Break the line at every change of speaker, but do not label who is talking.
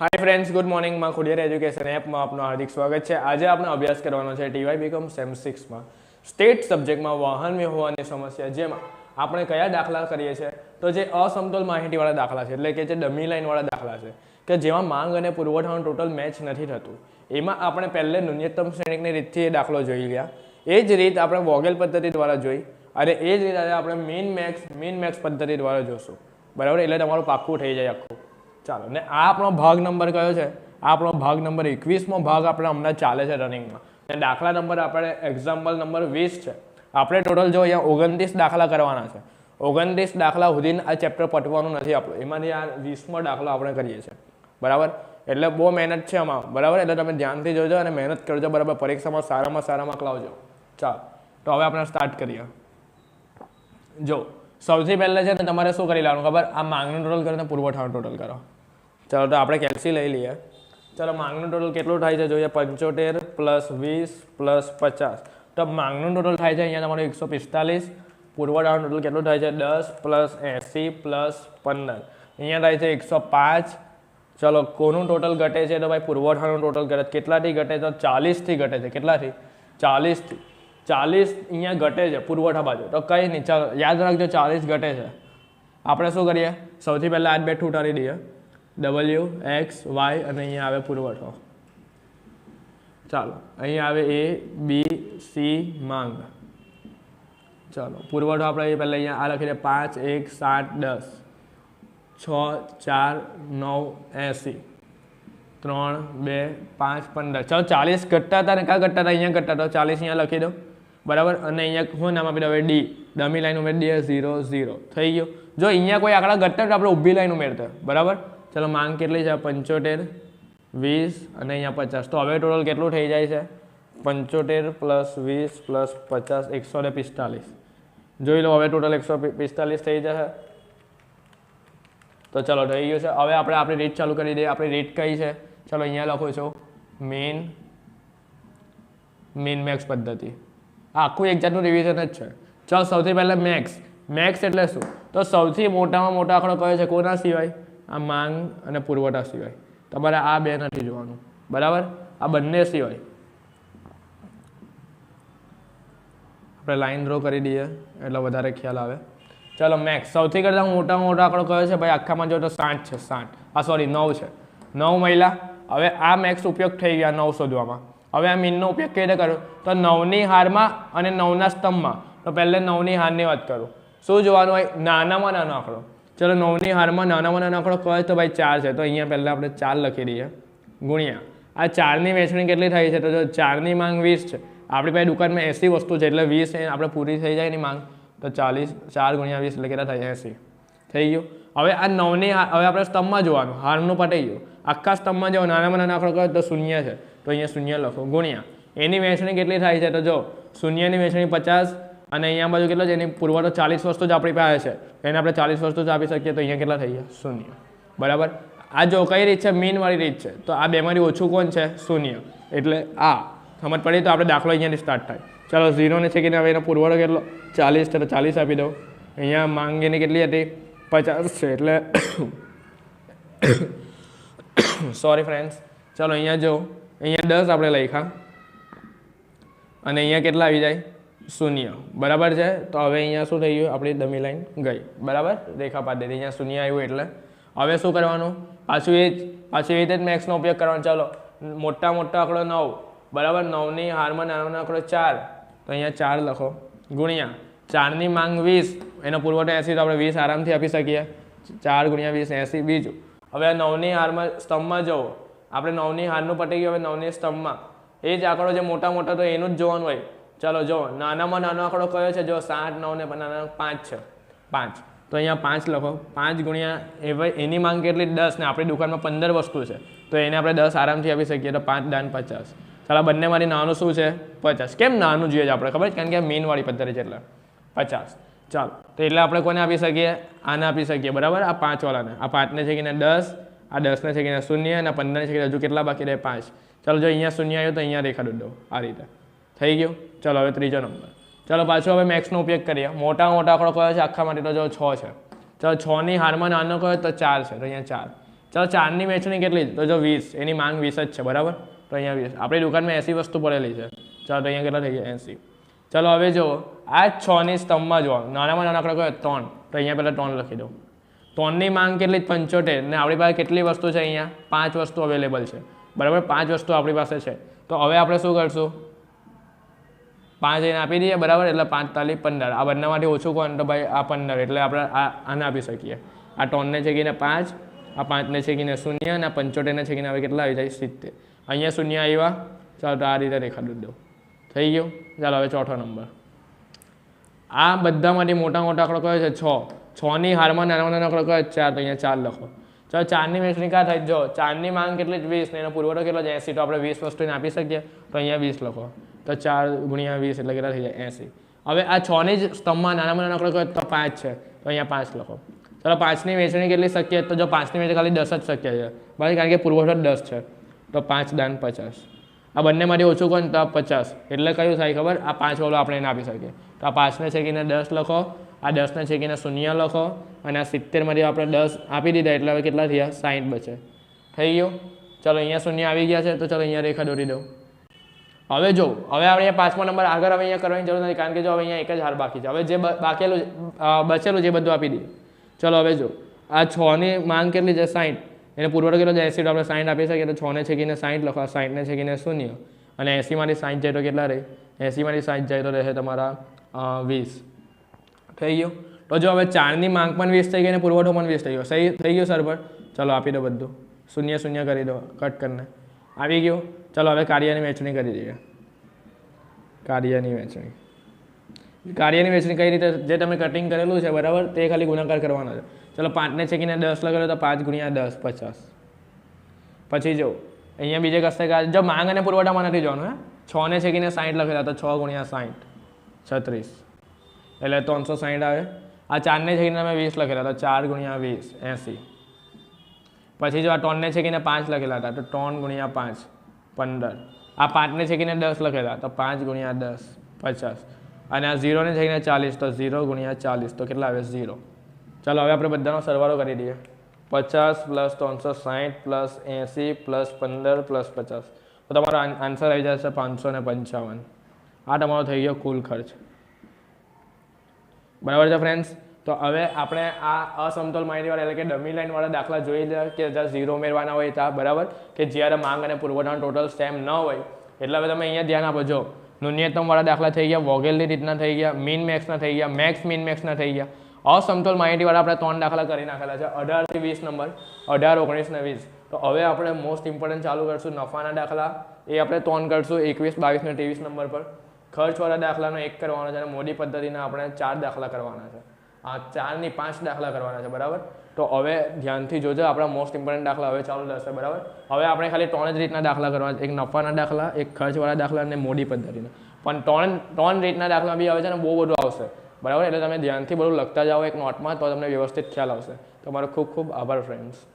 હાય friends good મોર્નિંગમાં ખુડિયર education એપમાં આપનું હાર્દિક સ્વાગત છે. આજે આપણે અભ્યાસ કરવાનો છે ટીવાય બીકોમ સેમ સિક્સમાં સ્ટેટ સબ્જેક્ટમાં વાહન વ્યવહારની સમસ્યા, જેમાં આપણે કયા દાખલા કરીએ છીએ? તો જે અસમતોલ માહિતીવાળા દાખલા છે, એટલે કે જે ડમી લાઇનવાળા દાખલા છે, કે જેમાં માંગ અને પુરવઠાનું ટોટલ મેચ નથી થતું. એમાં આપણે પહેલે ન્યૂનતમ શ્રેણીની રીતથી એ દાખલો જોઈ ગયા એ જ રીત આપણે વોગેલ પદ્ધતિ દ્વારા જોઈ અને એ જ રીતે આપણે મીન મેક્સ મીન મેક્સ પદ્ધતિ દ્વારા જોશું. બરાબર? એટલે તમારું પાક્કું થઈ જાય આખું. ચાલો, ને આ આપણો ભાગ નંબર કયો છે? આ આપણો ભાગ નંબર એકવીસમો ભાગ આપણે હમણાં ચાલે છે રનિંગમાં. ને દાખલા નંબર આપણે એક્ઝામ્પલ નંબર વીસ છે. આપણે ટોટલ જો અહીંયા ઓગણત્રીસ દાખલા કરવાના છે. ઓગણત્રીસ દાખલા સુધી આ ચેપ્ટર પટવાનું નથી આપણું. એમાંથી આ વીસમો દાખલો આપણે કરીએ છીએ. બરાબર? એટલે બહુ મહેનત છે આમાં. બરાબર? એટલે તમે ધ્યાનથી જોજો અને મહેનત કરજો. બરાબર? પરીક્ષામાં સારામાં સારા માર્ક લાવજો. ચાલો. તો હવે આપણે સ્ટાર્ટ કરીએ. જો સૌથી પહેલાં છે ને તમારે શું કરી લેવાનું? ખબર? આ માંગનું ટોટલ કરો ને પુરવઠાનું ટોટલ કરો. ચાલો, તો આપણે કેલ્સી લઈ લઈએ. ચાલો, માંગનું ટોટલ કેટલું થાય છે? જોઈએ, પંચોતેર પ્લસ વીસ પ્લસ પચાસ. તો માંગનું ટોટલ થાય છે અહીંયા તમારું એકસો પિસ્તાલીસ. પુરવઠાનું ટોટલ કેટલું થાય છે? દસ પ્લસ એંસી પ્લસ પંદર. અહીંયા થાય છે એકસો પાંચ. ચલો, કોનું ટોટલ ઘટે છે? તો ભાઈ પુરવઠાનું ટોટલ ઘટે કેટલાથી ઘટે તો ચાલીસથી ઘટે છે. કેટલાથી? ચાલીસથી. ચાલીસ અહીંયા ઘટે છે, પુરવઠા બાજુ. તો કંઈ નહીં, ચાલો, યાદ રાખજો, ચાલીસ ઘટે છે. આપણે શું કરીએ? સૌથી પહેલાં આજ બેઠું ઉતારી દઈએ. ડબલ્યુ એક્સ વાય અને અહીંયા આવે પુરવઠો. ચાલો, અહીંયા આવે એ બી સી માંગ. ચાલો, પુરવઠો આપણે પહેલાં અહીંયા આ લખી દે પાંચ, એક, સાત, દસ. છ, ચાર, નવ, એંસી. ત્રણ, બે, પાંચ, પંદર. ચાલો, ચાલીસ ઘટતા હતા ને, ક્યાં ઘટતા હતા? અહીંયા ઘટતા હતા. ચાલીસ અહીંયા લખી દો. બરાબર? અને અહીંયા શું નામ આપી દો હવે ડી ડમી લાઈન ઉમેરી દઈએ ઝીરો ઝીરો થઈ ગયો. જો અહીંયા કોઈ આંકડા ઘટતા તો આપણે ઊભી લાઈન ઉમેરતા બરાબર? ચાલો માંગ કેટલી છે? પંચોતેર, વીસ અને અહીંયા પચાસ. તો હવે ટોટલ કેટલું થઈ જાય છે? પંચોતેર પ્લસ વીસ પ્લસ પચાસ, એકસો ને પિસ્તાલીસ. જોઈ લો, હવે ટોટલ એકસો પિસ્તાલીસ થઈ જશે. તો ચલો થઈ ગયું છે. હવે આપણે આપણી રેટ ચાલુ કરી દઈએ. આપણી રેટ કઈ છે? ચલો અહીંયા લખો છો. મેન મેન મેક્સ પદ્ધતિ. આખું એક જાતનું રિવિઝન જ છે. ચાલો સૌથી પહેલાં મેક્સ મેક્સ એટલે શું? તો સૌથી મોટામાં મોટો આંકડો કયો છે? કોના સિવાય? આ માંગ અને પુરવઠા સિવાય. તમારે આ બે નથી જોવાનું. બરાબર? આ બંને સિવાય. આપણે લાઈન ડ્રો કરી દઈએ. એટલે વધારે ખ્યાલ આવે. ચાલો મેક્સ સૌથી કરતાં મોટામાં મોટો આંકડો કયો છે? ભાઈ, આખામાં જો તો સાઠ છે, સાઠ. આ સોરી નવ છે. નવ મહિલા. હવે આ મેક્સ ઉપયોગ થઈ ગયા નવ શોધવામાં હવે આ મીનનો ઉપયોગ કઈ રીતે કરો તો નવની હારમાં અને નવના સ્તંભમાં. તો પહેલે નવની હારની વાત કરું. શું જોવાનું હોય? નાનામાં નાનો આંકડો. ચલો નવની હારમાં નાનામાં નાનો આંકડો કહે તો ભાઈ ચાર છે. તો અહીંયા પહેલાં આપણે ચાર લખી દઈએ. ગુણ્યા. આ ચારની વેચણી કેટલી થઈ છે? તો જો ચારની માંગ વીસ છે. આપણી પાસે દુકાનમાં એંસી વસ્તુ છે. એટલે વીસ આપણે પૂરી થઈ જાય એની માંગ. તો ચાલીસ, ચાર ગુણ્યા વીસ એટલે કેટલા થાય? એસી. થઈ ગયું? હવે આ નવની હવે આપણે સ્તંભમાં જોવાનું. હારનું પટાઈ ગયું. આખા સ્તંભમાં જો નાનામાં નાના આંકડો કરો તો શૂન્ય છે. તો અહીંયા શૂન્ય લખો. ગુણ્યા. એની વહેંચણી કેટલી થાય છે? તો જો, શૂન્યની વહેંચણી પચાસ અને અહીંયા બાજુ કેટલો છે? એની પુરવઠો ચાલીસ વસ્તુ જ આપણી પાસે છે. એને આપણે ચાલીસ વસ્તુ જ આપી શકીએ તો અહીંયા કેટલા થઈ ગયા? શૂન્ય. બરાબર? આ જો કઈ રીત છે? મીનવાળી રીત છે. તો આ બેમાંથી ઓછું કોણ છે? શૂન્ય. એટલે આ. સમજ પડી તો આપણે દાખલો અહીંયાથી સ્ટાર્ટ થાય. ચાલો ઝીરોને છે કે હવે એનો પુરવઠો કેટલો? ચાલીસ તો ચાલીસ આપી દઉં. અહીંયા માંગીની કેટલી હતી? પચાસ છે એટલે સોરી ફ્રેન્ડ્સ ચાલો, અહીંયા જો અહીંયા દસ આપણે લખ્યા. અને અહીંયા કેટલા આવી જાય? શૂન્ય. બરાબર છે? તો હવે અહીંયા શું થઈ ગયું? આપણી દમી લાઈન ગઈ. બરાબર? રેખા પાડી દીધી. અહીંયા શૂન્ય આવ્યું એટલે. હવે શું કરવાનું? પાછું એ જ, પાછું એ જ મેક્સનો ઉપયોગ કરવાનો. ચાલો, મોટા મોટા આંકડો નવ. બરાબર? નવની હારમાં નાનો આંકડો ચાર. તો અહીંયા ચાર લખો. ગુણ્યા. ચારની માંગ વીસ, એનો પુરવઠો એંસી, તો આપણે વીસ આરામથી આપી શકીએ. ચાર ગુણ્યા વીસ, એંસી, બીજું. હવે નવની હારમાં, સ્તંભમાં જુઓ. આપણે નવની હારનું પટી ગયું, હવે નવની સ્તંભમાં. એ જ આંકડો જે મોટા મોટા, તો એનું જ જોવાનું હોય. ચાલો જો નાનામાં નાનો આંકડો કયો છે? જો સાત નવ ને નાના પાંચ છે. પાંચ. તો અહીંયા પાંચ લખો. પાંચ ગુણ્યા એ એની માંગ કેટલી? દસ ને. આપણી દુકાનમાં પંદર વસ્તુ છે. તો એને આપણે દસ આરામથી આપી શકીએ. તો પાંચ દાન પચાસ. ચાલો મારી નાનું શું છે? પચાસ. કેમ નાનું જોઈએ છે આપણે? ખબર છે? કારણ કે મીનવાળી પદ્ધતિ છે એટલે. પચાસ. ચાલો, તો એટલે આપણે કોને આપી શકીએ? આને આપી શકીએ, બરાબર? આ પાંચવાળાને આ પાંચને છે કે દસ, આ દસને છે કે શૂન્ય, અને પંદરને છે કે હજુ કેટલા બાકી રહે? પાંચ. ચાલો, જો અહીંયા શૂન્ય આવ્યો તો અહીંયા રેખા દો, આ રીતે. થઈ ગયું? ચાલો, હવે ત્રીજો નંબર. ચાલો, પાછો હવે મેક્સનો ઉપયોગ કરીએ. મોટા મોટા આંકડો કયો છે? આખા માટે તો જો છ છે. ચાલો, છની હારમાં નાનો કયો તો ચાર છે, તો અહીંયા ચાર. ચાલો, ચારની વેચણી કેટલી? તો જો વીસ. એની માંગ વીસ જ છે, બરાબર? તો અહીંયા વીસ. આપણી દુકાનમાં એસી વસ્તુ પડેલી છે. ચાલો, તો અહીંયા કેટલા થઈ ગયા? એસી. ચાલો, હવે જુઓ. આ છ ની સ્તંભમાં જુઓ નાનામાં નાના આંકડો કયો ત્રણ. તો અહીંયા પહેલાં ત્રણ લખી દઉં. ત્રણની માંગ કેટલી? પંચોતેર. ને આપણી પાસે કેટલી વસ્તુ છે અહીંયા? પાંચ વસ્તુ અવેલેબલ છે. બરાબર? પાંચ વસ્તુ આપણી પાસે છે. તો હવે આપણે શું કરશું? પાંચ એને આપી દઈએ, બરાબર? એટલે પાંચ તાલી પંદર. આ બંનેમાંથી ઓછું કોણ? તો ભાઈ આ પંદર. એટલે આપણે આ આને આપી શકીએ. આ ત્રણને છેકીને પાંચ, આ પાંચને છેકીને શૂન્ય અને આ પંચોતેરને છેકીને હવે કેટલા આવી જાય? સિત્તેર. અહીંયા શૂન્ય આવ્યા. ચાલો તો આ રીતે રેખાડી દઉં. થઈ ગયું? ચાલો, હવે ચોથો નંબર. આ બધામાંથી મોટા મોટા આંકડો કયો છે? છ. છની હારમાં નાના નાના આંકડો કયો? ચાર. તો અહીંયા ચાર લખો. ચાલો, ચારની વેચણી ક્યાં થાય? જો, ચારની માંગ કેટલી વીસ. ને એનો પુરવઠો કેટલો છે? એંસી. તો આપણે વીસ વસ્તુને આપી શકીએ. તો અહીંયા વીસ લખો. તો ચાર ગુણ્યા વીસ એટલે કેટલા થઈ જાય? એંસી. હવે આ છની જ સ્તંભમાં નાનામાં નાનો આંકડો કયો તો પાંચ છે. તો અહીંયા પાંચ લખો. ચાલો, પાંચની વેચણી કેટલી શક્ય તો જો પાંચની વેચણી ખાલી દસ જ શક્ય છે બરાબર? કારણ કે પુરવઠો દસ છે. તો પાંચ દાન પચાસ. આ બંનેમાંથી ઓછું કોણ? તો પચાસ. એટલે કયું થાય ખબર? આ પાંચ વાળો આપણે એને આપી શકીએ. તો આ પાંચને છેકીને દસ લખો. આ દસને છેકીને શૂન્ય લખો. અને આ સિત્તેરમાંથી આપણે દસ આપી દીધા એટલે હવે કેટલા થયા? સાઠ બચે. થઈ ગયું? ચલો, અહીંયા શૂન્ય આવી ગયા છે. તો ચલો, અહીંયા રેખા દોરી દઉં. હવે જો, હવે આપણે અહીંયા પાંચમો નંબર આગળ હવે અહીંયા કરવાની જરૂર નથી. કારણ કે જો હવે અહીંયા એક જ હાર બાકી છે. હવે જે બાકેલું બચેલું જે બધું આપી દઈએ. ચલો, હવે જો. આ છની માંગ કેટલી છે? સાઠ એને પુરવઠો કેટલો છે એસી આપણે સાઠ આપી શકીએ તો છને છેકીને સાઠ લખો. સાઠને છેકીને શૂન્ય. અને એસીમાંથી સાઠ જાય તો કેટલા રહે? એસીમાંથી સાઠ જાય તો રહે તમારા વીસ. થઈ ગયું? તો જો હવે ચારની માંગ પણ વીસ થઈ ગઈ અને પુરવઠો પણ વીસ થઈ ગયો. સહી? થઈ ગયું સર પર? ચલો આપી દો બધું. શૂન્ય શૂન્ય કરી દો. કટ કરીને. આવી ગયું? ચલો હવે કાર્યની વહેંચણી કરી દઈએ. કાર્યની વહેંચણી. કાર્યની વહેંચણી કઈ રીતે? જે તમે કટિંગ કરેલું છે, બરાબર? તે ખાલી ગુણાકાર કરવાનો છે. ચલો પાંચને છેકીને દસ લગાડો તો પાંચ ગુણ્યા દસ, પચાસ. પછી જો, અહીંયા બીજે કશે જો માંગ અને પુરવઠામાં નથી જવાનું, હે? છને છેકીને સાઠ લખેલા, તો છ ગુણ્યા સાઠ છત્રીસ. એટલે ત્રણસો સાઠ આવે. આ ચારને છેકીને મેં વીસ લખેલા, તો ચાર ગુણ્યા વીસ, એંસી. પછી જો આ ત્રણને છેકીને પાંચ લખેલા હતા, તો ત્રણ ગુણ્યા પાંચ, પંદર. આ પાંચને છેકીને દસ લખેલા, તો પાંચ ગુણ્યા દસ, પચાસ. અને આ ઝીરોને છેકીને ચાલીસ, તો ઝીરો ગુણ્યા ચાલીસ, તો કેટલા આવે? ઝીરો. ચાલો, હવે આપણે બધાનો સરવાળો કરી દઈએ. પચાસ પ્લસ ત્રણસો સાઠ પ્લસ એંસી પ્લસ પંદર પ્લસ પચાસ. તો તમારો આન્સર આવી જશે પાંચસો ને પંચાવન. આ તમારો થઈ ગયો કુલ ખર્ચ. બરાબર છે ફ્રેન્ડ્સ તો હવે આપણે આ અસમતોલ માહિતીવાળા એટલે કે ડમી લાઈનવાળા દાખલા જોઈ લે કે જ્યાં ઝીરો મેળવાના હોય ત્યાં, બરાબર? કે જ્યારે માંગ અને પુરવઠાનો ટોટલ સેમ ન હોય. એટલે હવે તમે અહીંયા ધ્યાન આપો જો ન્યૂનતમવાળા દાખલા થઈ ગયા, વોગેલની રીતના થઈ ગયા મીન મેક્સના થઈ ગયા મેક્સ મીન મેક્સના થઈ ગયા. અસમતોલ માહિતીવાળા આપણે ત્રણ દાખલા કરી નાખેલા છે. અઢારથી વીસ નંબર, અઢાર, ઓગણીસ ને વીસ. તો હવે આપણે મોસ્ટ ઇમ્પોર્ટન્ટ ચાલુ કરશું નફાના દાખલા. એ આપણે ત્રણ કરશું, એકવીસ, બાવીસ ને ત્રેવીસ નંબર પર. ખર્ચવાળા દાખલાનો એક કરવાનો છે અને મોડી પદ્ધતિના આપણે ચાર દાખલા કરવાના છે. આ ચારની પાંચ દાખલા કરવાના છે, બરાબર? તો હવે ધ્યાનથી જોજો, આપણા મોસ્ટ ઇમ્પોર્ટન્ટ દાખલા હવે ચાલુ થશે, બરાબર? હવે આપણે ખાલી ત્રણ જ રીતના દાખલા કરવાના એક નફાના દાખલા, એક ખર્ચવાળા દાખલા અને મોડી પદ્ધતિના. પણ ત્રણ ત્રણ રીતના દાખલા બી આવે છે અને બહુ બધું આવશે. બરાબર? એટલે તમે ધ્યાનથી બધું લખતા જાઓ, એક નોટમાં તો તમને વ્યવસ્થિત ખ્યાલ આવશે. તમારો ખૂબ ખૂબ આભાર ફ્રેન્ડ્સ